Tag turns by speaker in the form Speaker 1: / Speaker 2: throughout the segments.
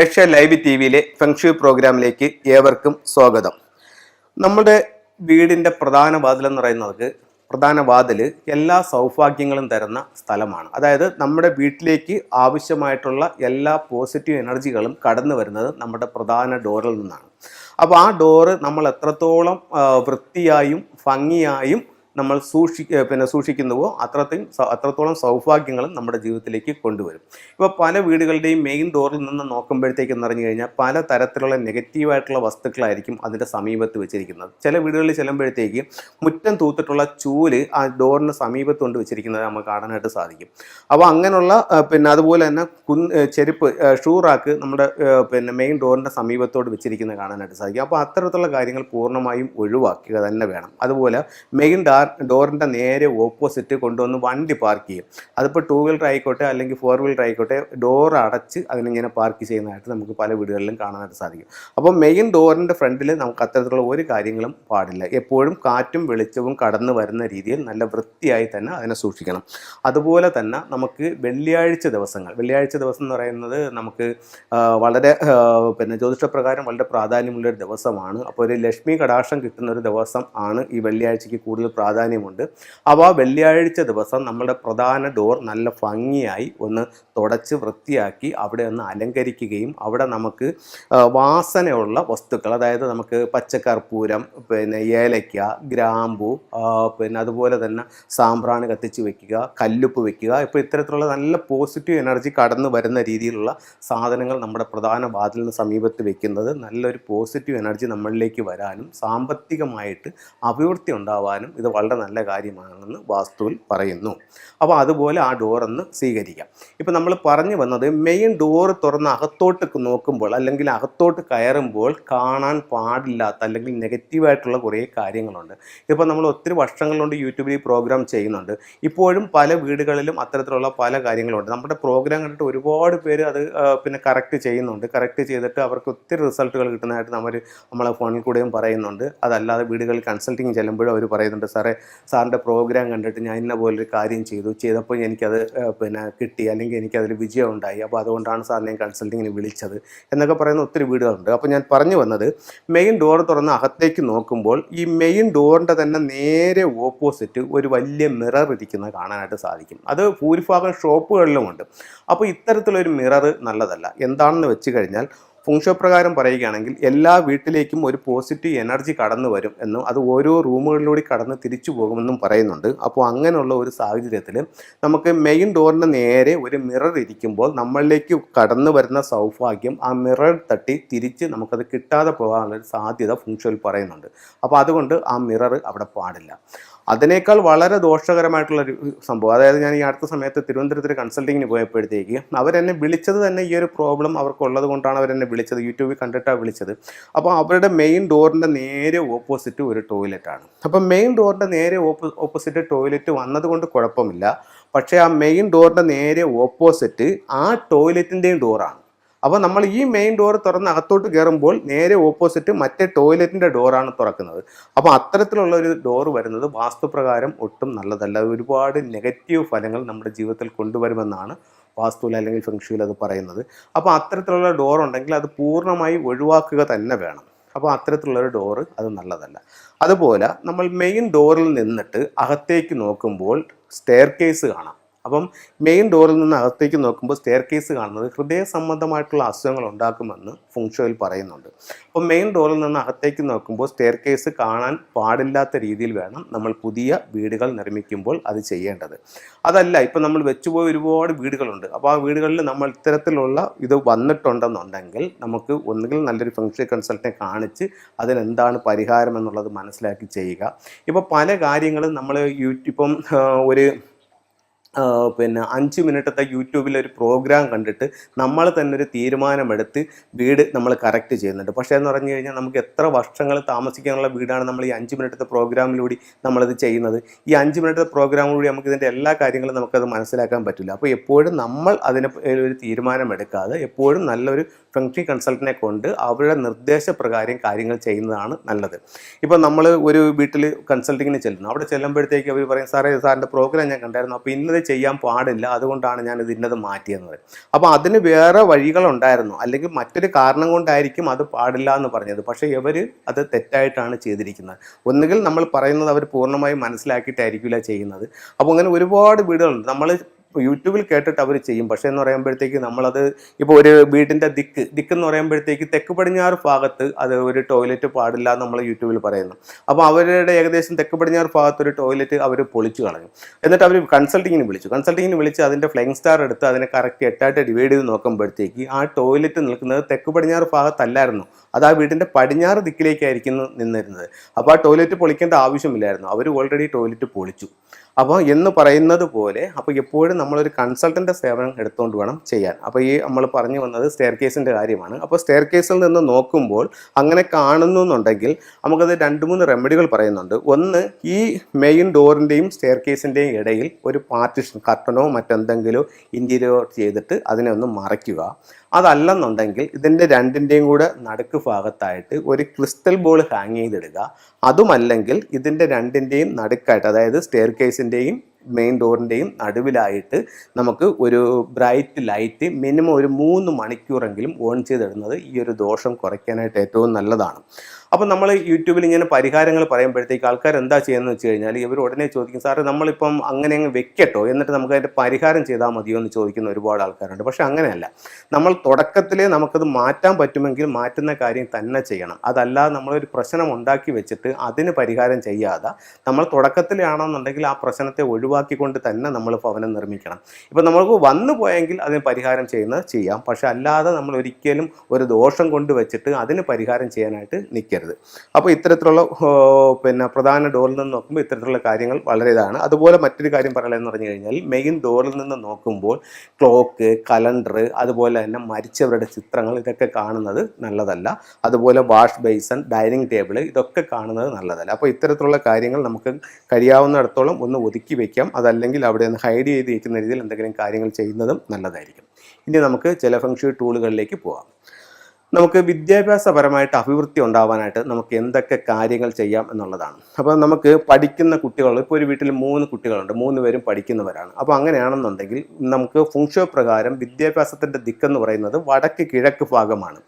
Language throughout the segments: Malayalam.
Speaker 1: ഏഷ്യ ലൈവ് ടി വിയിലെ ഫെങ്ഷു പ്രോഗ്രാമിലേക്ക് ഏവർക്കും സ്വാഗതം. നമ്മുടെ വീടിന്റെ പ്രധാന വാതിൽ എന്ന് പറയുന്നത് പ്രധാന വാതിൽ എല്ലാ സൗഭാഗ്യങ്ങളും തരുന്ന സ്ഥലമാണ്. അതായത് നമ്മുടെ വീട്ടിലേക്ക് ആവശ്യമായിട്ടുള്ള എല്ലാ പോസിറ്റീവ് എനർജികളും കടന്നു വരുന്നത് നമ്മുടെ പ്രധാന ഡോറിൽ നിന്നാണ്. അപ്പോൾ ആ ഡോറ് നമ്മൾ എത്രത്തോളം വൃത്തിയായും ഭംഗിയായും നമ്മൾ സൂക്ഷി പിന്നെ സൂക്ഷിക്കുന്നുവോ അത്രത്തെയും അത്രത്തോളം സൗഭാഗ്യങ്ങളും നമ്മുടെ ജീവിതത്തിലേക്ക് കൊണ്ടുവരും. ഇപ്പോൾ പല വീടുകളുടെയും മെയിൻ ഡോറിൽ നിന്ന് നോക്കുമ്പോഴത്തേക്ക് എന്ന് പറഞ്ഞു കഴിഞ്ഞാൽ പല തരത്തിലുള്ള നെഗറ്റീവായിട്ടുള്ള വസ്തുക്കളായിരിക്കും അതിന്റെ സമീപത്ത് വെച്ചിരിക്കുന്നത്. ചില വീടുകളിൽ ചെല്ലുമ്പോഴത്തേക്ക് മുറ്റം തൂത്തിട്ടുള്ള ചൂൽ ആ ഡോറിന് സമീപത്ത് കൊണ്ട് വെച്ചിരിക്കുന്നത് നമുക്ക് കാണാനായിട്ട് സാധിക്കും. അപ്പോൾ അങ്ങനെയുള്ള പിന്നെ അതുപോലെ തന്നെ കുന്ന് ചെരുപ്പ് ഷൂ റാക്ക് നമ്മുടെ പിന്നെ മെയിൻ ഡോറിന്റെ സമീപത്തോട് വെച്ചിരിക്കുന്നത് കാണാനായിട്ട് സാധിക്കും. അപ്പോൾ അത്തരത്തിലുള്ള കാര്യങ്ങൾ പൂർണമായും ഒഴിവാക്കുക തന്നെ വേണം. അതുപോലെ മെയിൻ ഡാർ ഡോറിന്റെ നേരെ ഓപ്പോസിറ്റ് കൊണ്ടുവന്ന് വണ്ടി പാർക്ക് ചെയ്യും. അതിപ്പോൾ ടൂ വീലർ ആയിക്കോട്ടെ അല്ലെങ്കിൽ ഫോർ വീലർ ആയിക്കോട്ടെ ഡോർ അടച്ച് അതിനിങ്ങനെ പാർക്ക് ചെയ്യുന്നതായിട്ട് നമുക്ക് പല വീടുകളിലും കാണാനായിട്ട് സാധിക്കും. അപ്പോൾ മെയിൻ ഡോറിന്റെ ഫ്രണ്ടിൽ നമുക്ക് അത്തരത്തിലുള്ള ഒരു കാര്യങ്ങളും പാടില്ല. എപ്പോഴും കാറ്റും വെളിച്ചവും കടന്നു വരുന്ന രീതിയിൽ നല്ല വൃത്തിയായി തന്നെ അതിനെ സൂക്ഷിക്കണം. അതുപോലെ തന്നെ നമുക്ക് വെള്ളിയാഴ്ച ദിവസങ്ങൾ വെള്ളിയാഴ്ച ദിവസം എന്ന് പറയുന്നത് നമുക്ക് വളരെ പിന്നെ ജ്യോതിഷപ്രകാരം വളരെ പ്രാധാന്യമുള്ള ഒരു ദിവസമാണ്. അപ്പോൾ ഒരു ലക്ഷ്മി കടാക്ഷം കിട്ടുന്ന ഒരു ദിവസം ആണ് ഈ വെള്ളിയാഴ്ചയ്ക്ക് കൂടുതൽ പ്രാധാന്യമുണ്ട്. ആ വെള്ളിയാഴ്ച ദിവസം നമ്മുടെ പ്രധാന ഡോർ നല്ല ഭംഗിയായി ഒന്ന് തുടച്ച് വൃത്തിയാക്കി അവിടെ ഒന്ന് അലങ്കരിക്കുകയും അവിടെ നമുക്ക് വാസനയുള്ള വസ്തുക്കൾ അതായത് നമുക്ക് പച്ചക്കർപ്പൂരം പിന്നെ ഏലയ്ക്ക ഗ്രാമ്പു പിന്നെ അതുപോലെ തന്നെ സാമ്പ്രാണി കത്തിച്ച് വെക്കുക കല്ലുപ്പ് വെക്കുക ഇപ്പോൾ ഇത്തരത്തിലുള്ള നല്ല പോസിറ്റീവ് എനർജി കടന്നു വരുന്ന രീതിയിലുള്ള സാധനങ്ങൾ നമ്മുടെ പ്രധാന വാതിലിന് സമീപത്ത് വെക്കുന്നത് നല്ലൊരു പോസിറ്റീവ് എനർജി നമ്മളിലേക്ക് വരാനും സാമ്പത്തികമായിട്ട് അഭിവൃദ്ധി ഉണ്ടാവാനും ഇത് വളരെ നല്ല കാര്യമാണെന്ന് വാസ്തുവിൽ പറയുന്നു. അപ്പോൾ അതുപോലെ ആ ഡോറെന്ന് സ്വീകരിക്കാം. ഇപ്പോൾ നമ്മൾ പറഞ്ഞു വന്നത് മെയിൻ ഡോർ തുറന്ന് അകത്തോട്ട് നോക്കുമ്പോൾ അല്ലെങ്കിൽ അകത്തോട്ട് കയറുമ്പോൾ കാണാൻ പാടില്ലാത്ത അല്ലെങ്കിൽ നെഗറ്റീവായിട്ടുള്ള കുറേ കാര്യങ്ങളുണ്ട്. ഇപ്പോൾ നമ്മൾ ഒത്തിരി വർഷങ്ങൾ കൊണ്ട് യൂട്യൂബിൽ പ്രോഗ്രാം ചെയ്യുന്നുണ്ട്. ഇപ്പോഴും പല വീടുകളിലും അത്തരത്തിലുള്ള പല കാര്യങ്ങളുണ്ട്. നമ്മുടെ പ്രോഗ്രാം കണ്ടിട്ട് ഒരുപാട് പേര് അത് പിന്നെ കറക്റ്റ് ചെയ്യുന്നുണ്ട്. കറക്റ്റ് ചെയ്തിട്ട് അവർക്ക് ഒത്തിരി റിസൾട്ടുകൾ കിട്ടുന്നതായിട്ട് നമ്മൾ നമ്മളെ ഫോണിൽ കൂടെയും പറയുന്നുണ്ട്. അതല്ലാതെ വീടുകളിൽ കൺസൾട്ടിങ് ചെല്ലുമ്പോഴും അവർ പറയുന്നുണ്ട് സാറേ സാറിന്റെ പ്രോഗ്രാം കണ്ടിട്ട് ഞാൻ ഇന്ന പോലൊരു കാര്യം ചെയ്തു. ചെയ്തപ്പോൾ എനിക്കത് പിന്നെ കിട്ടി. അല്ലെങ്കിൽ എനിക്കതിൽ വിജയം ഉണ്ടായി അപ്പോൾ അതുകൊണ്ടാണ് സാറിനെ കൺസൾട്ടിങ്ങിന് വിളിച്ചത് എന്നൊക്കെ പറയുന്ന ഒത്തിരി വീടുകളുണ്ട്. അപ്പോൾ ഞാൻ പറഞ്ഞു വന്നത് മെയിൻ ഡോർ തുറന്ന് അകത്തേക്ക് നോക്കുമ്പോൾ ഈ മെയിൻ ഡോറിന്റെ തന്നെ നേരെ ഓപ്പോസിറ്റ് ഒരു വലിയ മിറർ ഇരിക്കുന്നത് കാണാനായിട്ട് സാധിക്കും. അത് ഭൂരിഭാഗം ഷോപ്പുകളിലുമുണ്ട് അപ്പോൾ ഇത്തരത്തിലൊരു മിറർ നല്ലതല്ല. എന്താണെന്ന് വെച്ച് കഴിഞ്ഞാൽ ഫുങ്ഷോ പ്രകാരം പറയുകയാണെങ്കിൽ എല്ലാ വീട്ടിലേക്കും ഒരു പോസിറ്റീവ് എനർജി കടന്നു വരും എന്നും അത് ഓരോ റൂമുകളിലൂടെ കടന്ന് തിരിച്ചു പോകുമെന്നും പറയുന്നുണ്ട്. അപ്പോൾ അങ്ങനെയുള്ള ഒരു സാഹചര്യത്തിൽ നമുക്ക് മെയിൻ ഡോറിന് നേരെ ഒരു മിറർ ഇരിക്കുമ്പോൾ നമ്മളിലേക്ക് കടന്നു വരുന്ന സൗഭാഗ്യം ആ മിറർ തട്ടി തിരിച്ച് നമുക്കത് കിട്ടാതെ പോകാനുള്ളൊരു സാധ്യത ഫുങ്ഷോയിൽ പറയുന്നുണ്ട്. അപ്പോൾ അതുകൊണ്ട് ആ മിറർ അവിടെ പാടില്ല. അതിനേക്കാൾ വളരെ ദോഷകരമായിട്ടുള്ള ഒരു സംഭവം. അതായത് ഞാൻ ഈ അടുത്ത സമയത്ത് തിരുവനന്തപുരത്ത് കൺസൾട്ടിങ്ങിന് പോയപ്പോഴത്തേക്ക് അവരെന്നെ വിളിച്ചത് തന്നെ ഈ ഒരു പ്രോബ്ലം അവർക്കുള്ളത് കൊണ്ടാണ് അവരെന്നെ വിളിച്ചത്. യൂട്യൂബിൽ കണ്ടിട്ടാണ് വിളിച്ചത്. അപ്പോൾ അവരുടെ മെയിൻ ഡോറിന്റെ നേരെ ഓപ്പോസിറ്റ് ഒരു ടോയ്ലറ്റാണ് അപ്പം മെയിൻ ഡോറിന്റെ നേരെ ഓപ്പോസിറ്റ് ടോയ്ലറ്റ് വന്നതുകൊണ്ട് കുഴപ്പമില്ല. പക്ഷേ ആ മെയിൻ ഡോറിന്റെ നേരെ ഓപ്പോസിറ്റ് ആ ടോയ്ലറ്റിന്റെയും ഡോറാണ് അപ്പോൾ നമ്മൾ ഈ മെയിൻ ഡോർ തുറന്ന് അകത്തോട്ട് കയറുമ്പോൾ നേരെ ഓപ്പോസിറ്റ് മറ്റേ ടോയ്ലറ്റിന്റെ ഡോറാണ് തുറക്കുന്നത്. അപ്പോൾ അത്തരത്തിലുള്ള ഒരു ഡോർ വരുന്നത് വാസ്തുപ്രകാരം ഒട്ടും നല്ലതല്ല. ഒരുപാട് നെഗറ്റീവ് ഫലങ്ങൾ നമ്മുടെ ജീവിതത്തിൽ കൊണ്ടുവരുമെന്നാണ് വാസ്തുവിൽ അല്ലെങ്കിൽ ഫെങ്ഷുവിൽ അത് പറയുന്നത്. അപ്പോൾ അത്തരത്തിലുള്ള ഡോർ ഉണ്ടെങ്കിൽ അത് പൂർണമായി ഒഴിവാക്കുക തന്നെ വേണം. അപ്പോൾ അത്തരത്തിലുള്ളൊരു ഡോറ് അത് നല്ലതല്ല. അതുപോലെ നമ്മൾ മെയിൻ ഡോറിൽ നിന്നിട്ട് അകത്തേക്ക് നോക്കുമ്പോൾ സ്റ്റെയർ കേസ് കാണാം. അപ്പം മെയിൻ ഡോറിൽ നിന്ന് അകത്തേക്ക് നോക്കുമ്പോൾ സ്റ്റെയർ കേസ് കാണുന്നത് ഹൃദയ സംബന്ധമായിട്ടുള്ള അസുഖങ്ങൾ ഉണ്ടാക്കുമെന്ന് ഫുങ്ഷോയിൽ പറയുന്നുണ്ട്. അപ്പം മെയിൻ ഡോറിൽ നിന്ന് അകത്തേക്ക് നോക്കുമ്പോൾ സ്റ്റെയർ കേസ് കാണാൻ പാടില്ലാത്ത രീതിയിൽ വേണം നമ്മൾ പുതിയ വീടുകൾ നിർമ്മിക്കുമ്പോൾ അത് ചെയ്യേണ്ടത്. അതല്ല ഇപ്പം നമ്മൾ വെച്ചുപോയ ഒരുപാട് വീടുകളുണ്ട്. അപ്പോൾ ആ വീടുകളിൽ നമ്മൾ ഇത്തരത്തിലുള്ള ഇത് വന്നിട്ടുണ്ടെന്നുണ്ടെങ്കിൽ നമുക്ക് ഒന്നുകിൽ നല്ലൊരു ഫംഗ്ഷൻ കൺസൾട്ടിനെ കാണിച്ച് അതിനെന്താണ് പരിഹാരം എന്നുള്ളത് മനസ്സിലാക്കി ചെയ്യുക. ഇപ്പോൾ പല കാര്യങ്ങളും നമ്മൾ യൂട്യൂബ് ഇപ്പം ഒരു പിന്നെ അഞ്ച് മിനിറ്റത്തെ യൂട്യൂബിൽ ഒരു പ്രോഗ്രാം കണ്ടിട്ട് നമ്മൾ തന്നെ ഒരു തീരുമാനമെടുത്ത് വീട് നമ്മൾ കറക്റ്റ് ചെയ്യുന്നുണ്ട്. പക്ഷേ എന്ന് പറഞ്ഞു കഴിഞ്ഞാൽ നമുക്ക് എത്ര വർഷങ്ങൾ താമസിക്കാനുള്ള വീടാണ് നമ്മൾ ഈ അഞ്ച് മിനിറ്റത്തെ പ്രോഗ്രാമിലൂടെ നമ്മളത് ചെയ്യുന്നത്. ഈ അഞ്ച് മിനിറ്റത്തെ പ്രോഗ്രാമിലൂടെ നമുക്ക് ഇതിന്റെ എല്ലാ കാര്യങ്ങളും നമുക്കത് മനസ്സിലാക്കാൻ പറ്റില്ല. അപ്പോൾ എപ്പോഴും നമ്മൾ അതിനെ ഒരു തീരുമാനമെടുക്കാതെ എപ്പോഴും നല്ലൊരു ഫംഗ്ഷൻ കൺസൾട്ടിനെ കൊണ്ട് അവരുടെ നിർദ്ദേശപ്രകാരം കാര്യങ്ങൾ ചെയ്യുന്നതാണ് നല്ലത്. ഇപ്പോൾ നമ്മൾ ഒരു വീട്ടിൽ കൺസൾട്ടിങ്ങിന് ചെല്ലുന്നു. അവിടെ ചെല്ലുമ്പോഴത്തേക്ക് അവർ പറയും സാറേ സാറിന്റെ പ്രോഗ്രാം ഞാൻ കണ്ടായിരുന്നു. അപ്പോൾ ഇന്നത് ചെയ്യാൻ പാടില്ല. അതുകൊണ്ടാണ് ഞാൻ ഇത് ഇന്നത് മാറ്റിയെന്ന് പറയും അപ്പോൾ അതിന് വേറെ വഴികളുണ്ടായിരുന്നു. അല്ലെങ്കിൽ മറ്റൊരു കാരണം കൊണ്ടായിരിക്കും അത് പാടില്ല എന്ന് പറഞ്ഞത്. പക്ഷേ ഇവർ അത് തെറ്റായിട്ടാണ് ചെയ്തിരിക്കുന്നത്. ഒന്നുകിൽ നമ്മൾ പറയുന്നത് അവർ പൂർണമായും മനസ്സിലാക്കിയിട്ടായിരിക്കില്ല ചെയ്യുന്നത്. അപ്പോൾ അങ്ങനെ ഒരുപാട് വീടുകളുണ്ട്. നമ്മൾ യൂട്യൂബിൽ കേട്ടിട്ട് അവർ ചെയ്യും. പക്ഷേ എന്ന് പറയുമ്പോഴത്തേക്ക് നമ്മളത് ഇപ്പോൾ ഒരു വീടിന്റെ ദിക്ക് ദിക്ക് എന്ന് പറയുമ്പോഴത്തേക്ക് തെക്ക് പടിഞ്ഞാറ് ഭാഗത്ത് അത് ഒരു ടോയ്ലറ്റ് പാടില്ല എന്ന് നമ്മൾ യൂട്യൂബിൽ പറയുന്നു. അപ്പോൾ അവരുടെ ഏകദേശം തെക്ക് പടിഞ്ഞാറ് ഭാഗത്ത് ഒരു ടോയ്ലറ്റ് അവർ പൊളിച്ചു കളഞ്ഞു. എന്നിട്ട് അവർ കൺസൾട്ടിങ്ങിന് വിളിച്ചു. കൺസൾട്ടിങ്ങിന് വിളിച്ച് അതിന്റെ ഫ്ലൈങ് സ്റ്റാർ എടുത്ത് അതിനെ കറക്റ്റ് എട്ടായിട്ട് ഡിവൈഡ് ചെയ്ത് നോക്കുമ്പോഴത്തേക്ക് ആ ടോയ്ലറ്റ് നിൽക്കുന്നത് തെക്ക് പടിഞ്ഞാറ് ഭാഗത്തല്ലായിരുന്നു. അത് ആ വീടിന്റെ പടിഞ്ഞാറ് ദിക്കിലേക്കായിരിക്കുന്നു നിന്നിരുന്നത്. അപ്പോൾ ആ ടോയ്ലറ്റ് പൊളിക്കേണ്ട ആവശ്യമില്ലായിരുന്നു. അവർ ഓൾറെഡി ടോയ്ലറ്റ് പൊളിച്ചു. അപ്പോൾ എന്ന് പറയുന്നത് പോലെ അപ്പോൾ എപ്പോഴും നമ്മളൊരു കൺസൾട്ടന്റെ സേവനം എടുത്തുകൊണ്ട് വേണം ചെയ്യാൻ. അപ്പോൾ ഈ നമ്മൾ പറഞ്ഞു വന്നത് സ്റ്റെയർ കേസിന്റെ കാര്യമാണ്. അപ്പോൾ സ്റ്റെയർ കേസിൽ നിന്ന് നോക്കുമ്പോൾ അങ്ങനെ കാണുന്നു എന്നുണ്ടെങ്കിൽ നമുക്കത് രണ്ട് മൂന്ന് റെമഡികൾ പറയുന്നുണ്ട്. ഒന്ന് ഈ മെയിൻ ഡോറിന്റെയും സ്റ്റെയർ കേസിന്റെയും ഇടയിൽ ഒരു പാർട്ടിഷൻ കർട്ടനോ മറ്റെന്തെങ്കിലും ഇന്റീരിയർ ചെയ്തിട്ട് അതിനെ ഒന്ന് മറയ്ക്കുക. അതല്ലെന്നുണ്ടെങ്കിൽ ഇതിന്റെ രണ്ടിന്റെയും കൂടെ നടുക്ക് ഭാഗത്തായിട്ട് ഒരു ക്രിസ്റ്റൽ ബോൾ ഹാങ് ചെയ്തിടുക. അതുമല്ലെങ്കിൽ ഇതിന്റെ രണ്ടിന്റെയും നടുക്കായിട്ട് അതായത് സ്റ്റെയർ കേസിന്റെയും മെയിൻ ഡോറിന്റെയും നടുവിലായിട്ട് നമുക്ക് ഒരു ബ്രൈറ്റ് ലൈറ്റ് മിനിമം ഒരു മൂന്ന് മണിക്കൂറെങ്കിലും ഓൺ ചെയ്തിടുന്നത് ഈ ഒരു ദോഷം കുറയ്ക്കാനായിട്ട് ഏറ്റവും നല്ലതാണ്. അപ്പോൾ നമ്മൾ യൂട്യൂബിൽ ഇങ്ങനെ പരിഹാരങ്ങൾ പറയുമ്പോഴത്തേക്ക് ആൾക്കാർ എന്താ ചെയ്യുന്നത് വെച്ച് കഴിഞ്ഞാൽ ഇവർ ഉടനെ ചോദിക്കും സാറേ നമ്മളിപ്പം അങ്ങനെ അങ്ങ് വെക്കട്ടോ? എന്നിട്ട് നമുക്ക് അതിന്റെ പരിഹാരം ചെയ്താൽ മതിയോ എന്ന് ചോദിക്കുന്ന ഒരുപാട് ആൾക്കാരുണ്ട്. പക്ഷേ അങ്ങനെയല്ല. നമ്മൾ തുടക്കത്തിലേ നമുക്കത് മാറ്റാൻ പറ്റുമെങ്കിൽ മാറ്റുന്ന കാര്യം തന്നെ ചെയ്യണം. അതല്ലാതെ നമ്മളൊരു പ്രശ്നം ഉണ്ടാക്കി വെച്ചിട്ട് അതിന് പരിഹാരം ചെയ്യാതെ നമ്മൾ തുടക്കത്തിലാണെന്നുണ്ടെങ്കിൽ ആ പ്രശ്നത്തെ ഒഴിവാക്കിക്കൊണ്ട് തന്നെ നമ്മൾ ഭവനം നിർമ്മിക്കണം. ഇപ്പം നമുക്ക് വന്നു പോയെങ്കിൽ അതിന് പരിഹാരം ചെയ്യുന്നത് ചെയ്യാം. പക്ഷെ അല്ലാതെ നമ്മൾ ഒരിക്കലും ഒരു ദോഷം കൊണ്ട് വെച്ചിട്ട് അതിന് പരിഹാരം ചെയ്യാനായിട്ട് നിൽക്കരുത്. അപ്പോൾ ഇത്തരത്തിലുള്ള പിന്നെ പ്രധാന ഡോറിൽ നിന്ന് നോക്കുമ്പോൾ ഇത്തരത്തിലുള്ള കാര്യങ്ങൾ വളരെ ഇതാണ്. അതുപോലെ മറ്റൊരു കാര്യം പറയാനെന്ന് പറഞ്ഞു കഴിഞ്ഞാൽ മെയിൻ ഡോറിൽ നിന്ന് നോക്കുമ്പോൾ ക്ലോക്ക് കലണ്ടർ അതുപോലെ തന്നെ മരിച്ചവരുടെ ചിത്രങ്ങൾ ഇതൊക്കെ കാണുന്നത് നല്ലതല്ല. അതുപോലെ വാഷ് ബേസൺ ഡൈനിങ് ടേബിൾ ഇതൊക്കെ കാണുന്നത് നല്ലതല്ല. അപ്പോൾ ഇത്തരത്തിലുള്ള കാര്യങ്ങൾ നമുക്ക് കഴിയാവുന്നിടത്തോളം ഒന്ന് ഒതുക്കി വെക്കാം അതല്ലെങ്കിൽ അവിടെ നിന്ന് ഹൈഡ് ചെയ്ത് വയ്ക്കുന്ന രീതിയിൽ എന്തെങ്കിലും കാര്യങ്ങൾ ചെയ്യുന്നതും നല്ലതായിരിക്കും. ഇനി നമുക്ക് ചില ഫംഗ്ഷൻ ടൂളുകളിലേക്ക് പോകാം നമുക്ക് വിദ്യാഭ്യാസപരമായിട്ട് അഭിവൃദ്ധി ഉണ്ടാവാനായിട്ട് നമുക്ക് എന്തൊക്കെ കാര്യങ്ങൾ ചെയ്യാം എന്നുള്ളതാണ്. അപ്പോൾ നമുക്ക് പഠിക്കുന്ന കുട്ടികൾ ഇപ്പോൾ ഒരു വീട്ടിൽ മൂന്ന് കുട്ടികളുണ്ട് മൂന്ന് പേരും പഠിക്കുന്നവരാണ്. അപ്പോൾ അങ്ങനെയാണെന്നുണ്ടെങ്കിൽ നമുക്ക് ഫുങ്ഷോ പ്രകാരം വിദ്യാഭ്യാസത്തിന്റെ ദിക്കെന്ന് പറയുന്നത് വടക്ക് കിഴക്ക് ഭാഗമാണ്.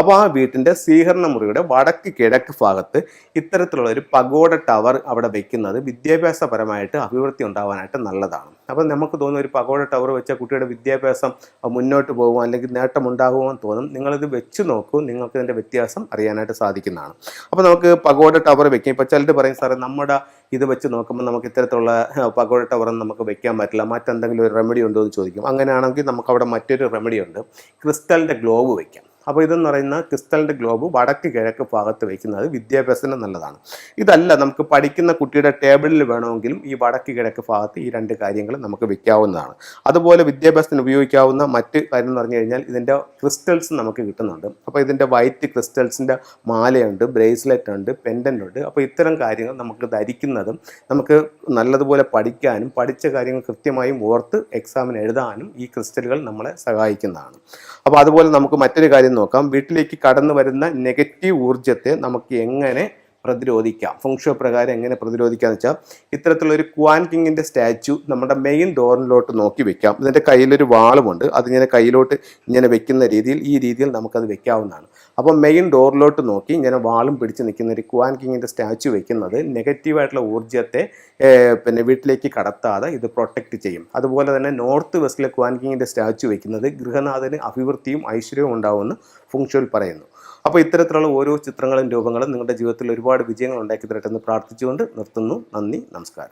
Speaker 1: അപ്പോൾ ആ വീട്ടിന്റെ സ്വീകരണ മുറിയുടെ വടക്ക് കിഴക്ക് ഭാഗത്ത് ഇത്തരത്തിലുള്ള ഒരു പഗോഡ ടവർ അവിടെ വെക്കുന്നത് വിദ്യാഭ്യാസപരമായിട്ട് അഭിവൃദ്ധി ഉണ്ടാവാനായിട്ട് നല്ലതാണ്. അപ്പോൾ നമുക്ക് തോന്നുന്ന ഒരു പഗോഡ ടവർ വെച്ച കുട്ടിയുടെ വിദ്യാഭ്യാസം മുന്നോട്ട് പോകുമോ അല്ലെങ്കിൽ നേട്ടം ഉണ്ടാകുമോ എന്ന് തോന്നും. നിങ്ങളിത് വെച്ച് നോക്കൂ. നിങ്ങൾക്ക് ഇതിന്റെ വ്യത്യാസം അറിയാനായിട്ട് സാധിക്കുന്നതാണ്. അപ്പോൾ നമുക്ക് പഗോഡ ടവർ വെക്കാം. ഇപ്പോൾ ചിലർ പറയും സാറേ നമ്മുടെ ഇത് വെച്ച് നോക്കുമ്പോൾ നമുക്ക് ഇത്തരത്തിലുള്ള പകോട ടവറൊന്നും നമുക്ക് വെക്കാൻ പറ്റില്ല. മറ്റെന്തെങ്കിലും ഒരു റെമഡി ഉണ്ടോ എന്ന് ചോദിക്കും. അങ്ങനെയാണെങ്കിൽ നമുക്ക് അവിടെ മറ്റൊരു റെമഡി ഉണ്ട്. ക്രിസ്റ്റലിന്റെ ഗ്ലോബ് വെക്കാം. അപ്പോൾ ഇതെന്ന് പറയുന്ന ക്രിസ്റ്റലിന്റെ ഗ്ലോബ് വടക്ക് കിഴക്ക് ഭാഗത്ത് വയ്ക്കുന്നത് വിദ്യാഭ്യാസത്തിന് നല്ലതാണ്. ഇതല്ല നമുക്ക് പഠിക്കുന്ന കുട്ടിയുടെ ടേബിളിൽ വേണമെങ്കിലും ഈ വടക്ക് കിഴക്ക് ഭാഗത്ത് ഈ രണ്ട് കാര്യങ്ങൾ നമുക്ക് വയ്ക്കാവുന്നതാണ് അതുപോലെ വിദ്യാഭ്യാസത്തിന് ഉപയോഗിക്കാവുന്ന മറ്റ് കാര്യം എന്ന് പറഞ്ഞു കഴിഞ്ഞാൽ ഇതിന്റെ ക്രിസ്റ്റൽസ് നമുക്ക് കിട്ടുന്നുണ്ട്. അപ്പോൾ ഇതിന്റെ വൈറ്റ് ക്രിസ്റ്റൽസിന്റെ മാലയുണ്ട് ബ്രേസ്ലെറ്റ് ഉണ്ട് പെൻഡന്റ് ഉണ്ട്. അപ്പോൾ ഇത്തരം കാര്യങ്ങൾ നമുക്ക് ധരിക്കുന്നതും നമുക്ക് നല്ലതുപോലെ പഠിക്കാനും പഠിച്ച കാര്യങ്ങൾ കൃത്യമായും ഓർത്ത് എക്സാമിന് എഴുതാനും ഈ ക്രിസ്റ്റലുകൾ നമ്മളെ സഹായിക്കുന്നതാണ്. അപ്പോൾ അതുപോലെ നമുക്ക് മറ്റൊരു കാര്യം നോക്കാം. വീട്ടിലേക്ക് കടന്നു വരുന്ന നെഗറ്റീവ് ഊർജത്തെ നമുക്ക് എങ്ങനെ പ്രതിരോധിക്കാം. ഫുങ്ഷോ പ്രകാരം എങ്ങനെ പ്രതിരോധിക്കാന്ന് വെച്ചാൽ ഇത്തരത്തിലൊരു ക്വാൻ കിങ്ങിന്റെ സ്റ്റാച്ചു നമ്മുടെ മെയിൻ ഡോറിലോട്ട് നോക്കി വെക്കാം. ഇതിന്റെ കയ്യിലൊരു വാളുമുണ്ട്. അതിങ്ങനെ കയ്യിലോട്ട് ഇങ്ങനെ വെക്കുന്ന രീതിയിൽ ഈ രീതിയിൽ നമുക്കത് വെക്കാവുന്നതാണ്. അപ്പോൾ മെയിൻ ഡോറിലോട്ട് നോക്കി ഇങ്ങനെ വാളും പിടിച്ച് നിൽക്കുന്ന ഒരു ക്വാൻ കിങ്ങിന്റെ സ്റ്റാച്ചു വെക്കുന്നത് നെഗറ്റീവായിട്ടുള്ള ഊർജത്തെ പിന്നെ വീട്ടിലേക്ക് കടത്താതെ ഇത് പ്രൊട്ടക്റ്റ് ചെയ്യും. അതുപോലെ തന്നെ നോർത്ത് വെസ്റ്റിലെ ക്വാൻ കിങ്ങിന്റെ സ്റ്റാച്ചു വെക്കുന്നത് ഗൃഹനാഥന് അഭിവൃദ്ധിയും ഐശ്വര്യവും ഉണ്ടാവുമെന്ന് ഫുങ്ഷോയിൽ പറയുന്നു. അപ്പോൾ ഇത്തരത്തിലുള്ള ഓരോ ചിത്രങ്ങളും രൂപങ്ങളും നിങ്ങളുടെ ജീവിതത്തിൽ ഒരുപാട് വിജയങ്ങൾ ഉണ്ടാക്കി തരട്ടെ എന്ന് പ്രാർത്ഥിച്ചുകൊണ്ട് നിർത്തുന്നു. നന്ദി നമസ്കാരം.